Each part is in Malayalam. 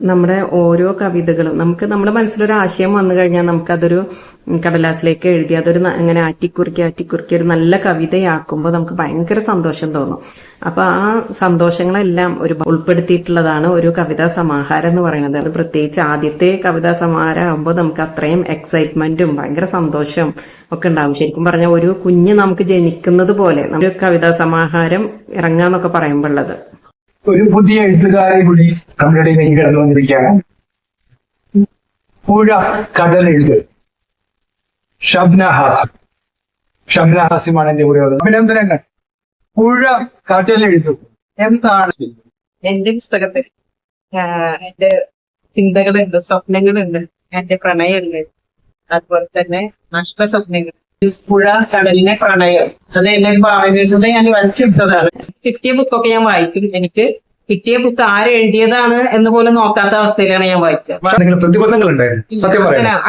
നമ്മുടെ ഓരോ കവിതകളും. നമുക്ക് നമ്മുടെ മനസ്സിലൊരു ആശയം വന്നു കഴിഞ്ഞാൽ നമുക്കതൊരു കടലാസിലേക്ക് എഴുതി അതൊരു അങ്ങനെ ആറ്റിക്കുറുക്കി ആറ്റിക്കുറുക്കി ഒരു നല്ല കവിതയാക്കുമ്പോൾ നമുക്ക് ഭയങ്കര സന്തോഷം തോന്നും. അപ്പൊ ആ സന്തോഷങ്ങളെല്ലാം ഒരു ഉൾപ്പെടുത്തിയിട്ടുള്ളതാണ് ഒരു കവിതാ സമാഹാരം എന്ന് പറയുന്നത്. അത് പ്രത്യേകിച്ച് ആദ്യത്തെ കവിതാ സമാഹാരം ആകുമ്പോൾ നമുക്ക് അത്രയും എക്സൈറ്റ്മെന്റും ഭയങ്കര സന്തോഷം ഒക്കെ ഉണ്ടാവും. ശരിക്കും പറഞ്ഞാൽ ഒരു കുഞ്ഞ് നമുക്ക് ജനിക്കുന്നത് പോലെ ഒരു കവിതാ സമാഹാരം ഇറങ്ങാന്നൊക്കെ പറയുമ്പോൾ ഉള്ളത് ഒരു പുതിയ എഴുത്തുകാരെ കൂടി നമ്മുടെ ഇടയിലേക്ക് കടന്നു വന്നിരിക്കുകയാണ് പുഴ കടലെഴുത് ഷബ്ന ഹാസിം ഷബ്ന ഹാസിമാണ് എന്റെ കൂടെ അഭിനന്ദനങ്ങൾ. പുഴ കടൽ എഴുത്തു. എന്താണ്? എന്റെ പുസ്തകത്തിൽ എന്റെ ചിന്തകളുണ്ട് സ്വപ്നങ്ങളുണ്ട് എന്റെ പ്രണയമുണ്ട് അതുപോലെ തന്നെ നഷ്ട സ്വപ്നങ്ങൾ പുഴ കടലിനെ പ്രണയം അത് എന്റെ ഭാവനയുടെ ഞാൻ വലിച്ചെടുത്തതാണ് കിട്ടിയ ബുക്കൊക്കെ ഞാൻ വായിക്കും. എനിക്ക് കിട്ടിയ ബുക്ക് ആര് എഴുതിയതാണ് എന്ന് പോലും നോക്കാത്ത അവസ്ഥയിലാണ് ഞാൻ വായിക്കുക. പ്രതിബന്ധങ്ങൾ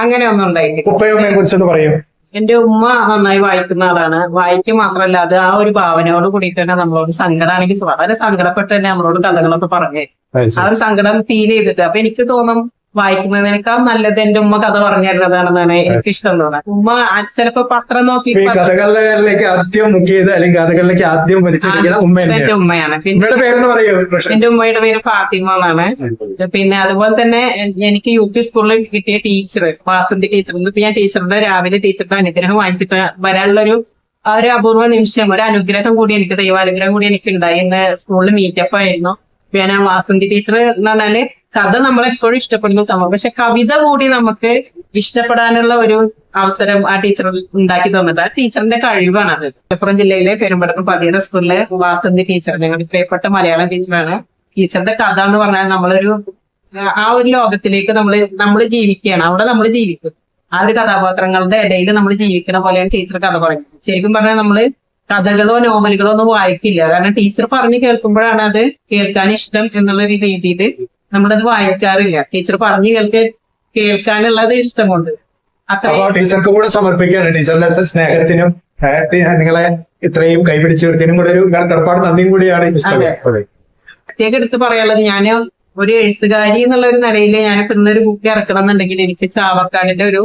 അങ്ങനെ ഒന്നും ഉണ്ടായിട്ടില്ല. എന്റെ ഉമ്മ നന്നായി വായിക്കുന്ന ആളാണ്. വായിക്കുക മാത്രമല്ല അത് ആ ഒരു ഭാവനയോട് കൂടി തന്നെ നമ്മളോട് സങ്കടമാണെങ്കിൽ വളരെ സങ്കടപ്പെട്ട് തന്നെ നമ്മളോട് കഥകളൊക്കെ പറഞ്ഞു ആ ഒരു സങ്കടം ഫീൽ ചെയ്തിട്ട്. അപ്പൊ എനിക്ക് തോന്നും വായിക്കുന്നതിനേക്കാൾ നല്ലത് എന്റെ ഉമ്മ കഥ പറഞ്ഞു തരുന്നതാണെന്നാണ് എനിക്ക് ഇഷ്ടം തോന്നുന്നത് ഉമ്മ ചിലപ്പോ പത്രം നോക്കി കഥകളിലേക്ക് ആദ്യം അല്ലെങ്കിൽ കഥകളിലേക്ക് ആദ്യം എന്റെ ഉമ്മയാണ്. പിന്നെ എന്റെ ഉമ്മയുടെ പേര് ഫാത്തിമ എന്നാണ്. പിന്നെ അതുപോലെ തന്നെ എനിക്ക് യു പി സ്കൂളിൽ കിട്ടിയ ടീച്ചർ വാസന്തി ടീച്ചർ ഇപ്പൊ ഞാൻ ടീച്ചറുടെ രാവിലെ ടീച്ചറുടെ അനുഗ്രഹം വാങ്ങിച്ചിട്ട് വരാനുള്ളൊരു ഒരു ഒരു അപൂർവ നിമിഷം ഒരു അനുഗ്രഹം കൂടി എനിക്ക് ദൈവാനുഗ്രഹം കൂടി എനിക്ക് ഉണ്ടായി ഇന്ന് സ്കൂളിൽ മീറ്റപ്പ് ആയിരുന്നു. ഞാൻ വാസന്തി ടീച്ചർ എന്ന് പറഞ്ഞാൽ കഥ നമ്മളെപ്പോഴും ഇഷ്ടപ്പെടുന്ന സംഭവം. പക്ഷെ കവിത കൂടി നമുക്ക് ഇഷ്ടപ്പെടാനുള്ള ഒരു അവസരം ആ ടീച്ചർ ഉണ്ടാക്കി തന്നത്. ആ ടീച്ചറിന്റെ കഴിവാണ് അത്. മലപ്പുറം ജില്ലയിലെ പെരുമ്പടപ്പ് പതിയ സ്കൂളിലെ വാസന്തി ടീച്ചർ ഞങ്ങളുടെ പ്രിയപ്പെട്ട മലയാളം ടീച്ചറാണ്. ടീച്ചറിന്റെ കഥ എന്ന് പറഞ്ഞാൽ നമ്മളൊരു ആ ഒരു ലോകത്തിലേക്ക് നമ്മൾ നമ്മൾ ജീവിക്കുകയാണ്. അവിടെ നമ്മൾ ജീവിക്കും. ആ ഒരു കഥാപാത്രങ്ങളുടെ ഇടയിൽ നമ്മൾ ജീവിക്കുന്ന പോലെയാണ് ടീച്ചർ കഥ പറയുന്നത്. ശരിക്കും പറഞ്ഞാൽ നമ്മൾ കഥകളോ നോവലുകളോ ഒന്നും വായിക്കില്ല. കാരണം ടീച്ചർ പറഞ്ഞു കേൾക്കുമ്പോഴാണ് അത് കേൾക്കാൻ ഇഷ്ടം എന്നുള്ള ഒരു രീതിയിൽ നമ്മളത് വായിക്കാറില്ല. ടീച്ചർ പറഞ്ഞു കേൾക്ക കേൾക്കാനുള്ളത് ഇഷ്ടം കൊണ്ട്. ടീച്ചർക്ക് കൂടെ സമർപ്പിക്കുകയാണ്. ടീച്ചറിന്റെ സ്നേഹത്തിനും നിങ്ങളെ ഇത്രയും കൈപിടിച്ചു വരുത്തിനും കൂടെ ഒരു കടപ്പാട് നന്ദിയും കൂടിയാണ്. പ്രത്യേകം എടുത്ത് പറയാനുള്ളത് ഞാൻ ഒരു എഴുത്തുകാരി എന്നുള്ള ഒരു നിലയിൽ ഞാൻ ഇന്നൊരു ബുക്ക് ഇറക്കണം എന്നുണ്ടെങ്കിൽ എനിക്ക് ചാവക്കാടിന്റെ ഒരു.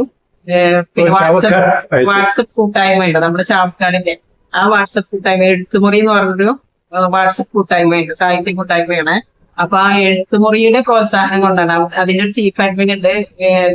വാട്സപ്പ് അത് ശരി. വാട്സപ്പ് കൂട്ടായ്മ ഉണ്ട് നമ്മുടെ ചാവക്കാടിന്റെ ആ വാട്സപ്പ് കൂട്ടായ്മ എഴുത്തുമുറി എന്ന് പറഞ്ഞൊരു വാട്സപ്പ് വാട്സപ്പ് കൂട്ടായ്മയുണ്ട്. സാഹിത്യ കൂട്ടായ്മയാണ്. അപ്പൊ ആ എഴുത്തുമുറിയുടെ പ്രോത്സാഹനം കൊണ്ടാണ്. അതിന്റെ ഒരു ചീഫ് അഡ്മിൻ ഉണ്ട്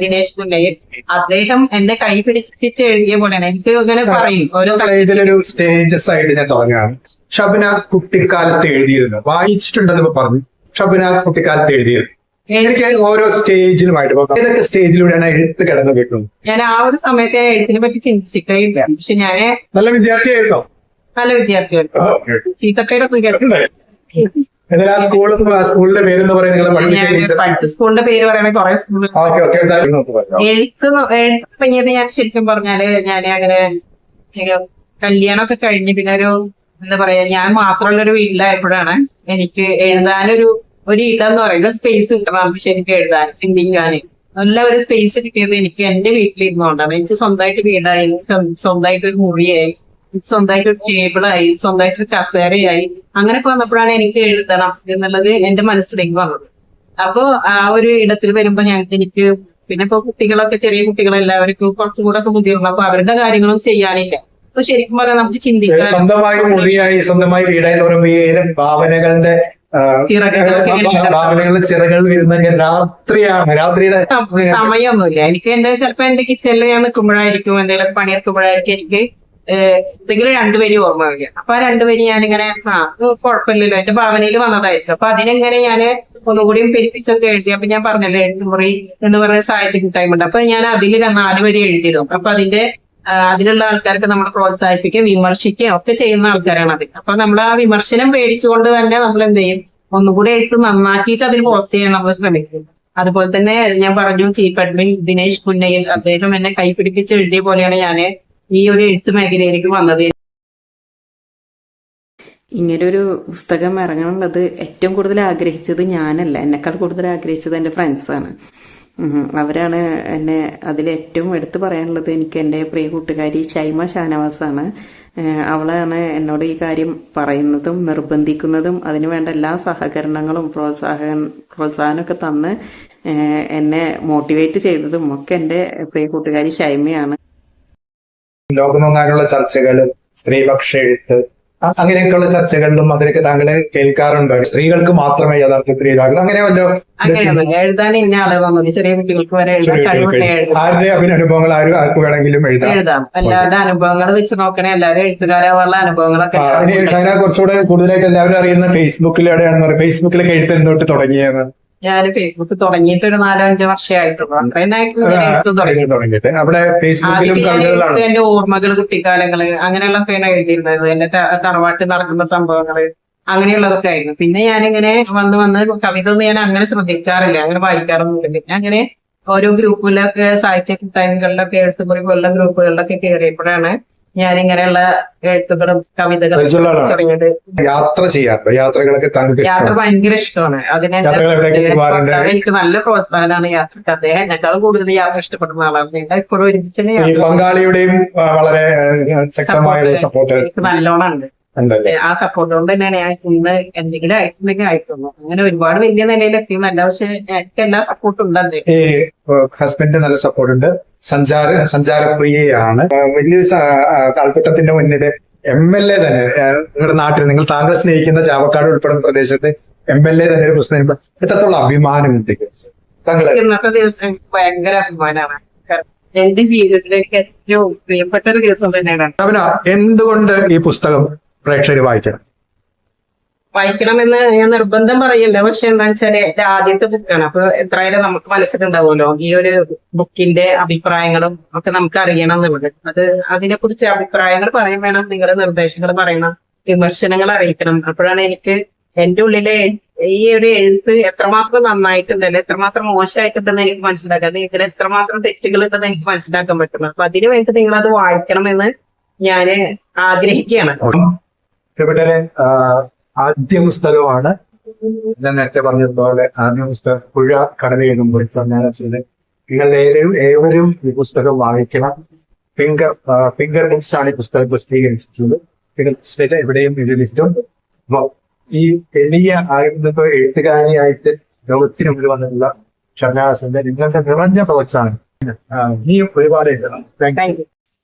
ദിനേശ് പുന്നയ്യൻ അദ്ദേഹം എന്നെ കൈ പിടിച്ച് എഴുതിയ പോലെയാണ്. എനിക്ക് ഇങ്ങനെ പറയും ഓരോ സ്റ്റേജസ് ആയിട്ട് ഞാൻ തുടങ്ങുകയാണ്. ഷബനാഥ് കുട്ടിക്കാലത്ത് എഴുതിയിരുന്നു. വായിച്ചിട്ടുണ്ടെന്ന് പറഞ്ഞു. ഷബനാഥ് കുട്ടിക്കാലത്ത് എഴുതിയിരുന്നു. എനിക്ക് ഓരോ സ്റ്റേജിലുമായിട്ട് ഏതൊക്കെ സ്റ്റേജിലൂടെയാണ് എഴുത്ത് കടന്നു കിട്ടുന്നത് ഞാൻ ആ ഒരു സമയത്ത് എഴുത്തിനെ പറ്റി ചിന്തിച്ചിട്ടേയില്ല. പക്ഷെ ഞാൻ നല്ല വിദ്യാർത്ഥിയായിരുന്നോ? നല്ല വിദ്യാർത്ഥിയായിരുന്നു. ചീത്തപ്പേരൊന്നും കേട്ടു എന്നാലും ആ സ്കൂളും ആ സ്കൂളിന്റെ പേരെന്ന് പറയുന്നത് സ്കൂളിന്റെ പേര് പറയണ കുറെ. എഴുത്ത് എഴുത്ത് ഞാൻ ശരിക്കും പറഞ്ഞാൽ ഞാൻ അങ്ങനെ കല്യാണമൊക്കെ കഴിഞ്ഞ് പിന്നെ ഒരു എന്താ പറയാ ഞാൻ മാത്രമുള്ള ഒരു വീട്ടിലായപ്പോഴാണ് എനിക്ക് എഴുതാനൊരു ഒരു ഇടം എന്ന് പറയുന്നത് സ്പേസ് കിട്ടണം. പക്ഷെ എനിക്ക് എഴുതാൻ ചിന്തിക്കാൻ നല്ല ഒരു സ്പേസ് കിട്ടിയത് എനിക്ക് എന്റെ വീട്ടിലിരുന്നോണ്ടാണ് എനിക്ക് സ്വന്തമായിട്ട് വീടായി സ്വ- സ്വന്തമായിട്ട് ഒരു മുറിയായി സ്വന്തമായിട്ട് ഒരു ടേബിളായി സ്വന്തമായിട്ട് ഒരു കസേരയായി അങ്ങനെയൊക്കെ വന്നപ്പോഴാണ് എനിക്ക് എഴുതണം എന്നുള്ളത് എന്റെ മനസ്സിലേക്ക് വന്നത്. അപ്പോ ആ ഒരു ഇടത്തിൽ വരുമ്പോ ഞാൻ എനിക്ക് പിന്നെ ഇപ്പൊ കുട്ടികളൊക്കെ ചെറിയ കുട്ടികളെല്ലാവർക്കും കുറച്ചും കൂടെ ഒക്കെ ബുദ്ധിമുട്ടുണ്ട് അപ്പൊ അവരുടെ കാര്യങ്ങളും ചെയ്യാനില്ല. അപ്പൊ ശരിക്കും പറഞ്ഞാൽ നമുക്ക് ചിന്തിക്കാം സ്വന്തമായി മുറിയായി വീടായി പറയുമ്പോൾ ഭാവനകളുടെ രാത്രിയാണ് സമയമൊന്നുമില്ല. എനിക്ക് എന്റെ ചിലപ്പോ എന്റെ കിച്ചണിൽ ഞാൻ നിൽക്കുമ്പോഴായിരിക്കും എന്തെങ്കിലും പണിയെടുക്കുമ്പോഴായിരിക്കും എനിക്ക് എന്തെങ്കിലും രണ്ടുപേരും ഓർമ്മ വയ്ക്കുക അപ്പൊ ആ രണ്ടുപേരും ഞാനിങ്ങനെ ആ കുഴപ്പമില്ലല്ലോ. എന്റെ ഭാവനയിൽ വന്നതായിരിക്കും. അപ്പൊ അതിനെങ്ങനെ ഞാൻ ഒന്നുകൂടിയും പെരുപ്പിച്ചൊക്കെ എഴുതി. അപ്പൊ ഞാൻ പറഞ്ഞല്ലോ മുറി എന്ന് പറയുന്ന സാഹിത്യ ഉണ്ട്. അപ്പൊ ഞാൻ അതിൽ നാല് വരി എഴുതിയിരുന്നു അപ്പൊ അതിന്റെ അതിനുള്ള ആൾക്കാർക്ക് നമ്മൾ പ്രോത്സാഹിപ്പിക്കുകയും വിമർശിക്കുകയും ഒക്കെ ചെയ്യുന്ന ആൾക്കാരാണ് അത്. അപ്പൊ നമ്മൾ ആ വിമർശനം പേടിച്ചുകൊണ്ട് തന്നെ നമ്മൾ എന്ത് ചെയ്യും? ഒന്നുകൂടി എഴുത്ത് നന്നാക്കിയിട്ട് അതിൽ പോസ്റ്റ് ചെയ്യാൻ നമ്മൾ ശ്രമിക്കും. അതുപോലെ തന്നെ ഞാൻ പറഞ്ഞു ചീഫ് അഡ്മിൻ ദിനേശ് പുന്നയിൽ അദ്ദേഹം എന്നെ കൈപിടിപ്പിച്ച് എഴുതിയ പോലെയാണ് ഞാൻ ഈ ഒരു എഴുത്ത് മേഖലയിലേക്ക് വന്നത്? ഇങ്ങനൊരു പുസ്തകം ഇറങ്ങാനുള്ളത് ഏറ്റവും കൂടുതൽ ആഗ്രഹിച്ചത് ഞാനല്ല. എന്നെക്കാൾ കൂടുതൽ ആഗ്രഹിച്ചത് എന്റെ ഫ്രണ്ട്സാണ്. അവരാണ് എന്നെ അതിൽ ഏറ്റവും എടുത്തു പറയാനുള്ളത് എനിക്ക് എന്റെ പ്രിയ കൂട്ടുകാരി ഷൈമ ഷാനവാസാണ്. അവളാണ് എന്നോട് ഈ കാര്യം പറയുന്നതും നിർബന്ധിക്കുന്നതും അതിനു വേണ്ട എല്ലാ സഹകരണങ്ങളും പ്രോത്സാഹന പ്രോത്സാഹനമൊക്കെ തന്ന് എന്നെ മോട്ടിവേറ്റ് ചെയ്തതും ഒക്കെ എന്റെ പ്രിയ കൂട്ടുകാരി ഷൈമയാണ്. ലോകമെങ്ങാനുള്ള ചർച്ചകളും സ്ത്രീപക്ഷ എഴുത്ത് അങ്ങനെയൊക്കെയുള്ള ചർച്ചകളിലും അതിലൊക്കെ താങ്കളെ കേൾക്കാറുണ്ടോ? സ്ത്രീകൾക്ക് മാത്രമേ യഥാർത്ഥത്തിൽ ഇതാകും. അങ്ങനെ വല്ലോ എഴുതാൻ ഇന്ന ആളെ ചെറിയ കുട്ടികൾക്ക് വരെ ആരുടെ അഭിനുഭവങ്ങൾ അനുഭവങ്ങൾ ആരും ആർക്ക് വേണമെങ്കിലും എഴുതാം. എഴുതാം. എല്ലാവരുടെ അനുഭവങ്ങൾ വെച്ച് നോക്കണേ. എല്ലാവരും എഴുത്തുകാരാവാനുള്ള അനുഭവങ്ങളൊക്കെ ഷൈന കുറച്ചുകൂടെ കൂടുതലായിട്ട് എല്ലാവരും അറിയുന്ന ഫേസ്ബുക്കിലൂടെയാണെന്ന് പറയും. ഫേസ്ബുക്കിലൊക്കെ എഴുത്ത് എന്തൊട്ട് തുടങ്ങിയത് ഞാൻ ഫേസ്ബുക്ക് തുടങ്ങിയിട്ട് ഒരു നാലോ അഞ്ചോ വർഷമായിട്ടുള്ളൂ അത്രയും തുടങ്ങിയിട്ട് അവിടെ ഫേസ്ബുക്കിലും എന്റെ ഓർമ്മകൾ കുട്ടിക്കാലങ്ങൾ അങ്ങനെയുള്ളൊക്കെ എഴുതിയിരുന്നത്. എന്റെ തറവാട്ടിൽ നടക്കുന്ന സംഭവങ്ങൾ അങ്ങനെയുള്ളതൊക്കെ ആയിരുന്നു. പിന്നെ ഞാനിങ്ങനെ വന്ന് വന്ന് കവിത ഒന്നും ഞാൻ അങ്ങനെ ശ്രദ്ധിക്കാറില്ല. അങ്ങനെ വായിക്കാറൊന്നുമില്ല. പിന്നെ അങ്ങനെ ഓരോ ഗ്രൂപ്പിലൊക്കെ സാഹിത്യ കൂട്ടായ്മകളിലൊക്കെ എഴുത്തുമുറി പോലുള്ള ഗ്രൂപ്പുകളിലൊക്കെ കയറിയപ്പോഴാണ് ഞാൻ ഇങ്ങനെയുള്ള എഴുത്തുകളും കവിതകളും യാത്ര ചെയ്യാറുണ്ട്. യാത്രകളൊക്കെ താങ്കൾക്ക് യാത്ര ഭയങ്കര ഇഷ്ടമാണ്. അതിനെ? എനിക്ക് നല്ല പ്രോത്സാഹനമാണ് യാത്രയ്ക്ക്. അദ്ദേഹം എന്നെക്കാളും കൂടുതൽ യാത്ര ഇഷ്ടപ്പെടുന്ന ആളാണ്. ഞങ്ങൾ ഇപ്പോഴും ഒരുമിച്ച് പങ്കാളിയുടെയും വളരെ ശക്തമായ സപ്പോർട്ട് എനിക്ക് നല്ലോണം ഉണ്ട്. ആ സപ്പോർട്ട് കൊണ്ട് തന്നെ ഇന്ന് എന്തെങ്കിലും ആയിട്ടുണ്ടെങ്കിൽ ആയിട്ടുള്ളൂ അങ്ങനെ ഒരുപാട് വലിയ നിലയിൽ എത്തിയെന്നല്ല പക്ഷെ എനിക്ക് എല്ലാ സപ്പോർട്ടും ഉണ്ട് ഈ ഹസ്ബൻഡ് നല്ല സപ്പോർട്ട് ഉണ്ട്. സഞ്ചാര സഞ്ചാരപ്രിയയാണ്. വലിയ കാൽപ്പറ്റത്തിന്റെ മുന്നിൽ എം എൽ എ തന്നെ. നിങ്ങളുടെ നാട്ടിൽ നിങ്ങൾ താങ്കൾ സ്നേഹിക്കുന്ന ചാവക്കാട് ഉൾപ്പെടുന്ന പ്രദേശത്ത് എം എൽ എ തന്നെ ഒരു പ്രശ്നം എത്രത്തോളം അഭിമാനം താങ്കൾ ഇന്നത്തെ ദിവസം ഭയങ്കര അഭിമാനമാണ്. എന്റെ ജീവിതത്തിലേക്ക് ഏറ്റവും പ്രിയപ്പെട്ട ഒരു ദിവസം തന്നെയാണ്. എന്തുകൊണ്ട് ഈ പുസ്തകം പ്രേക്ഷകർ വായിക്കണം വായിക്കണമെന്ന് ഞാൻ നിർബന്ധം പറയില്ല പക്ഷെ എന്താണെന്ന് വെച്ചാൽ എന്റെ ആദ്യത്തെ ബുക്കാണ്. അപ്പൊ എത്രയായാലും നമുക്ക് മനസ്സിലുണ്ടാവുമല്ലോ. ഈ ഒരു ബുക്കിന്റെ അഭിപ്രായങ്ങളും ഒക്കെ നമുക്ക് അറിയണം എന്നുള്ളത് അത് അതിനെ കുറിച്ച് അഭിപ്രായങ്ങൾ പറയാൻ വേണം. നിങ്ങളുടെ നിർദ്ദേശങ്ങൾ പറയണം. വിമർശനങ്ങൾ അറിയിക്കണം. അപ്പോഴാണ് എനിക്ക് എന്റെ ഉള്ളിലെ ഈ ഒരു എഴുത്ത് എത്രമാത്രം നന്നായിട്ടുണ്ടല്ലോ എത്രമാത്രം മോശമായിട്ടുണ്ടെന്ന് എനിക്ക് മനസ്സിലാക്കാം. ഇതിൽ എത്രമാത്രം തെറ്റുകൾ ഉണ്ടെന്ന് എനിക്ക് മനസ്സിലാക്കാൻ പറ്റും അപ്പൊ അതിനു വേണ്ടി നിങ്ങൾ അത് വായിക്കണമെന്ന് ഞാൻ ആഗ്രഹിക്കുകയാണ്. ഇവിടെ ആദ്യ പുസ്തകമാണ്. ഞാൻ നേരത്തെ പറഞ്ഞതുപോലെ ആദ്യ പുസ്തകം പുഴ കടലെഴുതുമ്പോൾ നിങ്ങൾ ഏവരും ഏവരും ഈ പുസ്തകം വായിക്കണം. ഫിംഗർ ഫിംഗർ ബുക്സ് ആണ് ഈ പുസ്തകം പ്രസിദ്ധീകരിച്ചിട്ടുള്ളത്. ഫിംഗർ ബുക്സിലെ എവിടെയും ഇത് ലിസ്റ്റും അപ്പൊ ഈ എളിയ ആയിരുന്നപ്പോ എഴുത്തുകാരിയായിട്ട് ലോകത്തിന് മുന്നിൽ വന്നിട്ടുള്ള ഷർനാസിന്റെ നിങ്ങളുടെ നിറഞ്ഞ പ്രോത്സാഹനം നീ ഒരുപാട് എഴുതണം.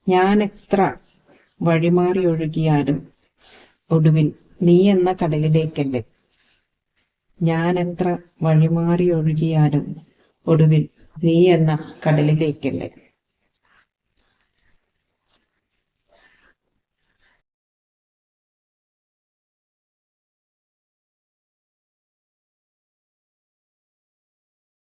ഞാൻ എത്ര വഴിമാറി ഒഴുകിയാലും ഒടുവിൽ നീ എന്ന കടലിലേക്കല്ലേ. ഞാൻ എത്ര വഴിമാറി ഒഴുകിയാലും ഒടുവിൽ നീ എന്ന കടലിലേക്കല്ലേ.